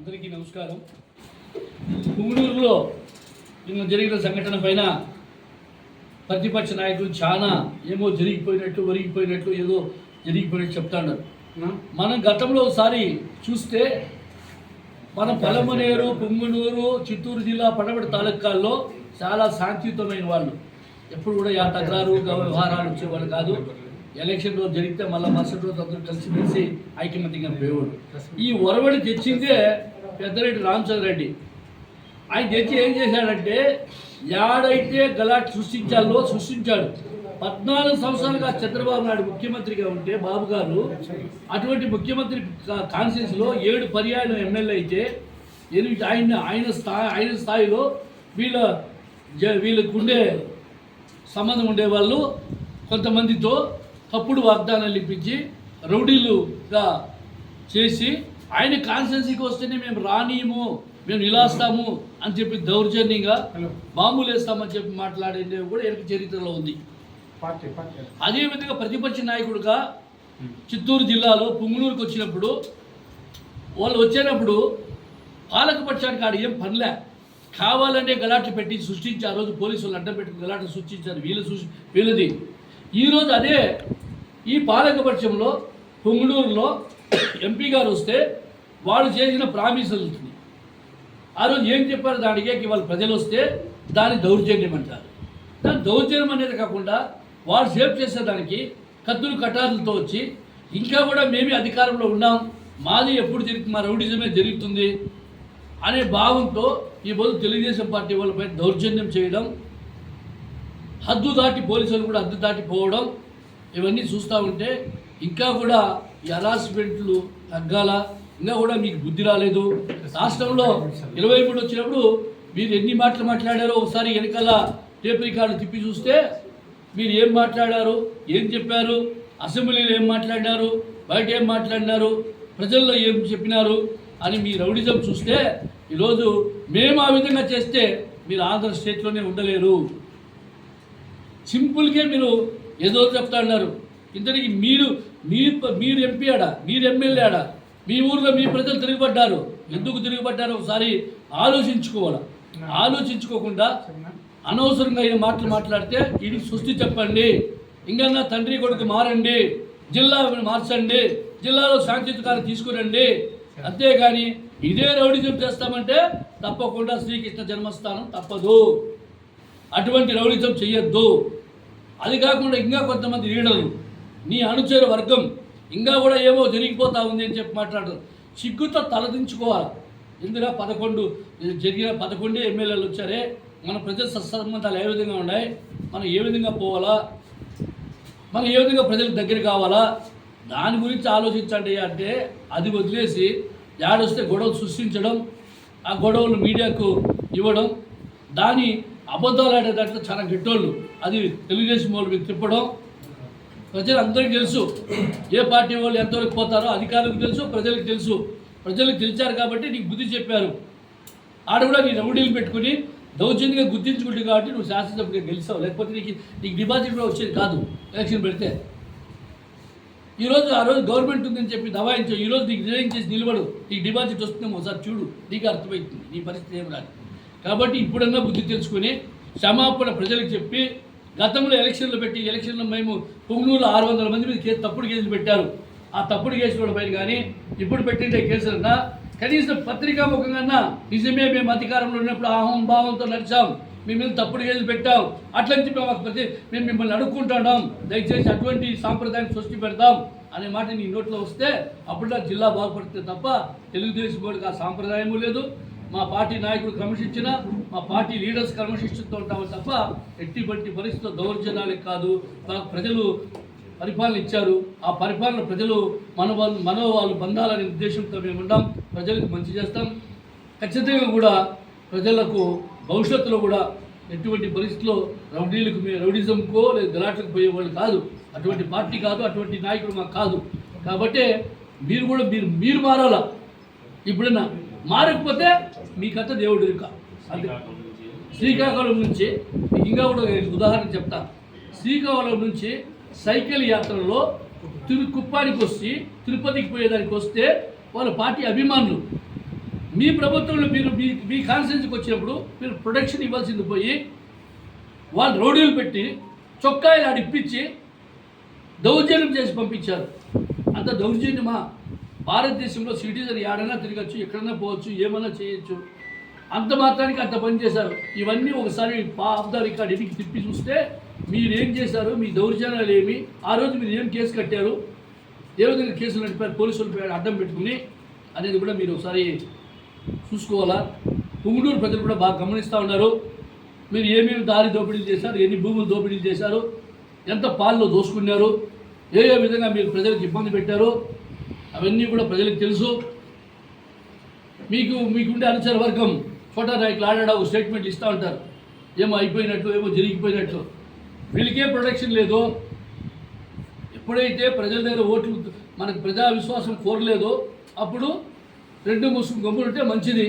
అందరికీ నమస్కారం. పుంగనూరులో నిన్న జరిగిన సంఘటన పైన ప్రతిపక్ష నాయకులు చాలా ఏమో జరిగిపోయినట్లు ఒరిగిపోయినట్లు ఏదో జరిగిపోయినట్టు చెప్తాన్నారు మనం గతంలో ఒకసారి చూస్తే మన పలమనేరు పుంగనూరు చిత్తూరు జిల్లా పడమటి తాలూకాల్లో చాలా శాంతియుతమైన వాళ్ళు. ఎప్పుడు కూడా యా తగరారు వ్యవహారాలు వచ్చేవాళ్ళు కాదు. ఎలక్షన్లో జరిగితే మళ్ళీ మరుసటి రోజు అందరూ కలిసిమెలిసి ఐకమత్యంగా పోయేవాడు ఈ ఒరవడి తెచ్చిందే పెద్దరెడ్డి రామచంద్ర రెడ్డి. ఆయన తెచ్చి ఏం చేశాడంటే యాడైతే గలాట్ సృష్టించాలో సృష్టించాడు. పద్నాలుగు సంవత్సరాలుగా చంద్రబాబు నాయుడు ముఖ్యమంత్రిగా ఉంటే బాబు గారు అటువంటి ముఖ్యమంత్రి కాన్స్టిట్యూన్స్లో ఏడు పర్యాయం ఎమ్మెల్యే అయితే ఎనిమిది ఆయన ఆయన స్థాయి ఆయన స్థాయిలో వీళ్ళ జ- వీళ్ళకు ఉండే సంబంధం ఉండేవాళ్ళు. కొంతమందితో తప్పుడు వాగ్దానాలు ఇప్పించి రౌడీలుగా చేసి ఆయన కాన్స్టిట్యున్సీకి వస్తేనే మేము రానియము మేము నిలాస్తాము అని చెప్పి దౌర్జన్యంగా బాంబులు వేస్తామని చెప్పి మాట్లాడేది కూడా వెనక చరిత్రలో ఉంది. అదేవిధంగా ప్రతిపక్ష నాయకుడిగా చిత్తూరు జిల్లాలో పుంగనూరుకు వచ్చినప్పుడు వాళ్ళు వచ్చేటప్పుడు పాలకపక్షానికి ఆడ ఏం పనిలే. కావాలనే గలాట్లు పెట్టి సృష్టించి ఆ రోజు పోలీసులు అడ్డం పెట్టి గలాట్లు సృష్టించారు. వీళ్ళు సృష్టి వీళ్ళది. ఈరోజు అదే ఈ పాలకపక్షంలో పుంగనూరులో ఎంపీ గారు వస్తే వాళ్ళు చేసిన ప్రామిసులు ఆ రోజు ఏం చెప్పారు దానికే ఇవాళ ప్రజలు వస్తే దాన్ని దౌర్జన్యం అంటారు. దాని దౌర్జన్యం అనేది కాకుండా వాళ్ళు సేవ్ చేసేదానికి కత్తులు కటారులతో వచ్చి ఇంకా కూడా మేమే అధికారంలో ఉన్నాం మాది ఎప్పుడు జరుగుతుంది మా రౌడిజమే జరుగుతుంది అనే భావంతో ఈ బదులు తెలుగుదేశం పార్టీ వాళ్ళపై దౌర్జన్యం చేయడం హద్దు దాటి పోలీసులు కూడా హద్దు దాటిపోవడం ఇవన్నీ చూస్తూ ఉంటే ఇంకా కూడా ఈ హరాస్మెంట్లు తగ్గాల? ఇంకా కూడా మీకు బుద్ధి రాలేదు? రాష్ట్రంలో ఇరవై మూడు వచ్చినప్పుడు మీరు ఎన్ని మాటలు మాట్లాడారో ఒకసారి వెనకాల టేప్ రికార్డు తిప్పి చూస్తే మీరు ఏం మాట్లాడారు ఏం చెప్పారు అసెంబ్లీలో ఏం మాట్లాడినారు బయట ఏం మాట్లాడినారు ప్రజల్లో ఏం చెప్పినారు అని మీ రౌడిజం చూస్తే ఈరోజు మేము ఆ విధంగా చేస్తే మీరు ఆంధ్ర స్టేట్లోనే ఉండలేరు. సింపుల్గా మీరు ఏదో చెప్తా ఉన్నారు ఇంతటికి మీరు మీరు మీరు ఎంపీ ఆడ? మీరు ఎమ్మెల్యే ఆడ? మీ ఊర్లో మీ ప్రజలు తిరుగుబడ్డారు. ఎందుకు తిరుగుబడ్డారో? ఒకసారి ఆలోచించుకోవాలి. ఆలోచించుకోకుండా అనవసరంగా ఈ మాటలు మాట్లాడితే ఇది సృష్టి చెప్పండి. ఇంకన్నా తండ్రి కొడుకు మారండి. జిల్లా మార్చండి. జిల్లాలో శాంతియుతకాన్ని తీసుకురండి. అంతేగాని ఇదే రౌడిజం చేస్తామంటే తప్పకుండా శ్రీకృష్ణ జన్మస్థానం తప్పదు. అటువంటి రౌడిజం చెయ్యొద్దు. అది కాకుండా ఇంకా కొంతమంది లీడర్లు నీ అనుచరు వర్గం ఇంకా కూడా ఏమో జరిగిపోతా ఉంది అని చెప్పి మాట్లాడరు. సిగ్గుతో తలదించుకోవాలి ఇందులో పదకొండు జరిగిన పదకొండే ఎమ్మెల్యేలు వచ్చారే. మన ప్రజల సత్సంబంధాలు ఏ విధంగా ఉన్నాయి? మనం ఏ విధంగా పోవాలా? మనం ఏ విధంగా ప్రజలకు దగ్గర కావాలా? దాని గురించి ఆలోచించండి అంటే అది వదిలేసి యాడొస్తే గొడవలు సృష్టించడం ఆ గొడవలు మీడియాకు ఇవ్వడం దాని అబద్ధాలు ఆడే దాంట్లో చాలా గిట్టోళ్ళు. అది తెలుగుదేశం వాళ్ళు మీకు తిప్పడం. ప్రజలందరికీ తెలుసు. ఏ పార్టీ వాళ్ళు ఎంతవరకు పోతారో అధికారులకు తెలుసు ప్రజలకు తెలుసు. ప్రజలకు తెలిసారు కాబట్టి నీకు బుద్ధి చెప్పారు. ఆడ కూడా నీ రౌడీలు పెట్టుకుని దౌర్జన్యంగా గుర్తించుకుంటుంది కాబట్టి నువ్వు శాసనసభగా గెలిచావు లేకపోతే నీకు నీకు డిపాజిట్ కూడా వచ్చేది కాదు. ఎలక్షన్ పెడితే. ఈరోజు ఆ రోజు గవర్నమెంట్ ఉందని చెప్పి దవాయించావు ఈరోజు నీకు నిర్ణయం చేసి నిలబడు. నీకు డిపాజిట్ వస్తుందేమో ఒకసారి చూడు. నీకు అర్థమవుతుంది. నీ పరిస్థితి ఏం రాదు. కాబట్టి ఇప్పుడన్నా బుద్ధి తెలుసుకొని క్షమాపణ ప్రజలకు చెప్పి గతంలో ఎలక్షన్లు పెట్టి ఎలక్షన్లో మేము పొంగనూరులో ఆరు వందల మంది మీద కేసు తప్పుడు కేసులు పెట్టారు. ఆ తప్పుడు కేసుల పైన కానీ ఇప్పుడు పెట్టిండే కేసులన్నా కనీసం పత్రికాముఖంగా నిజమే మేము అధికారంలో ఉన్నప్పుడు ఆహం భావంతో నడిచాం. మీ మీద తప్పుడు కేసులు పెట్టాం. అట్లని చెప్పి మాకు ప్రతి మేము మిమ్మల్ని అడుక్కుంటున్నాం. దయచేసి అటువంటి సాంప్రదాయం సృష్టి పెడతాం అనే మాట నీ నోట్లో వస్తే అప్పుడు జిల్లా బాగుపడితే తప్ప తెలుగుదేశం బోర్డుకి ఆ సాంప్రదాయము లేదు. మా పార్టీ నాయకుడు క్రమశిక్షణ మా పార్టీ లీడర్స్ క్రమశిక్షణతో ఉంటాము తప్ప ఎట్టి బట్టి పరిస్థితుల్లో దౌర్జన్యాలకు కాదు. మాకు ప్రజలు పరిపాలన ఇచ్చారు ఆ పరిపాలన ప్రజలు మన వాళ్ళు మనో వాళ్ళు బంధాలనే ఉద్దేశంతో మేము ఉంటాం ప్రజలకు మంచి చేస్తాం. ఖచ్చితంగా కూడా ప్రజలకు భవిష్యత్తులో కూడా ఎటువంటి పరిస్థితుల్లో రౌడీలకు మీ రౌడిజంకో లేదా గలాట్లకు పోయేవాళ్ళు కాదు. అటువంటి పార్టీ కాదు అటువంటి నాయకుడు మాకు కాదు. కాబట్టి మీరు కూడా మీరు మీరు మారాలా? ఇప్పుడన్నా మారకపోతే మీకంతా దేవుడు ఇరుక. అంతే. శ్రీకాకుళం నుంచి ఇంకా కూడా ఉదాహరణ చెప్తా. శ్రీకాకుళం నుంచి సైకిల్ యాత్రలో తిరు కుప్పానికి వచ్చి తిరుపతికి పోయేదానికి వస్తే వాళ్ళ పార్టీ అభిమానులు. మీ ప్రభుత్వంలో మీరు మీ మీ కాన్స్టిట్యూన్సీకి వచ్చినప్పుడు మీరు ప్రొటెక్షన్ ఇవ్వాల్సింది పోయి వాళ్ళు రోడ్లు పెట్టి చొక్కాయలు ఆడిప్పించి దౌర్జన్యం చేసి పంపించారు. అంత దౌర్జన్యమా? భారతదేశంలో సిటిజన్ ఏడైనా తిరగచ్చు ఎక్కడైనా పోవచ్చు ఏమైనా చేయొచ్చు. అంత మాత్రానికి అంత పని చేశారు. ఇవన్నీ ఒకసారి ఆఫ్ ద రికార్డ్ ఇంటికి తిప్పి చూస్తే మీరు ఏం చేశారు మీ దౌర్జన్యాలు ఏమి? ఆ రోజు మీరు ఏం కేసు కట్టారు? ఏ విధంగా కేసులు నడిపారు పోలీసులు అడ్డం పెట్టుకుని. అనేది కూడా మీరు ఒకసారి చూసుకోవాలా? పుంగనూరు ప్రజలు కూడా బాగా గమనిస్తూ ఉన్నారు. మీరు ఏమేమి దారి దోపిడీలు చేశారు ఎన్ని భూములు దోపిడీలు చేశారు ఎంత పాల్లో దోసుకున్నారు ఏ ఏ విధంగా మీరు ప్రజలకు ఇబ్బంది పెట్టారు అవన్నీ కూడా ప్రజలకు తెలుసు. మీకు మీకుండే అనుచర వర్గం చోటా నాయకులు ఆడాడ ఒక స్టేట్మెంట్ ఇస్తూ ఉంటారు ఏమో అయిపోయినట్లు ఏమో జరిగిపోయినట్లు వీళ్ళకే ప్రొటెక్షన్ లేదు ఎప్పుడైతే ప్రజల దగ్గర ఓట్లు మనకు ప్రజా విశ్వాసం కోరలేదో అప్పుడు రెండు ముసుగు గమ్ములుంటే మంచిది.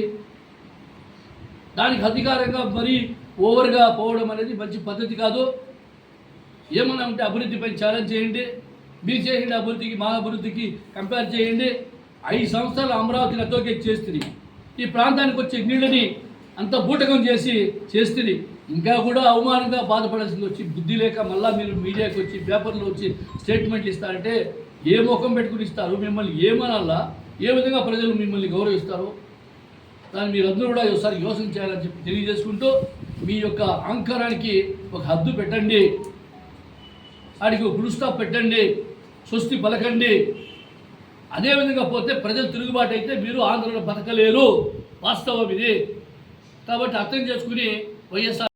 దానికి అధికారంగా మరీ ఓవర్గా పోవడం అనేది మంచి పద్ధతి కాదు. ఏమన్నా ఉంటే అభివృద్ధిపై ఛాలెంజ్ చేయండి. మీరు చేసిన అభివృద్ధికి మా అభివృద్ధికి కంపేర్ చేయండి. ఐదు సంవత్సరాలు అమరావతిని అతోకే చేస్తుంది. ఈ ప్రాంతానికి వచ్చే నీళ్ళని అంత బూటకం చేసి చేస్తుంది. ఇంకా కూడా అవమానంగా బాధపడాల్సింది వచ్చి బుద్ధి లేక మళ్ళీ మీరు మీడియాకి వచ్చి పేపర్లో వచ్చి స్టేట్మెంట్లు ఇస్తారంటే ఏ ముఖం పెట్టుకుని ఇస్తారు? మిమ్మల్ని ఏమనాలా? ఏ విధంగా ప్రజలు మిమ్మల్ని గౌరవిస్తారు? దాన్ని మీరందరూ కూడా ఒకసారి యోచన చేయాలని చెప్పి తెలియజేసుకుంటూ మీ యొక్క అహంకారానికి ఒక హద్దు పెట్టండి. వాడికి ఒక ఫుల్ పెట్టండి. స్వస్తి పలకండి. అదేవిధంగా పోతే ప్రజలు తిరుగుబాటు అయితే మీరు ఆంధ్రలో బతకలేరు వాస్తవం ఇది. కాబట్టి అర్థం చేసుకుని వైఎస్ఆర్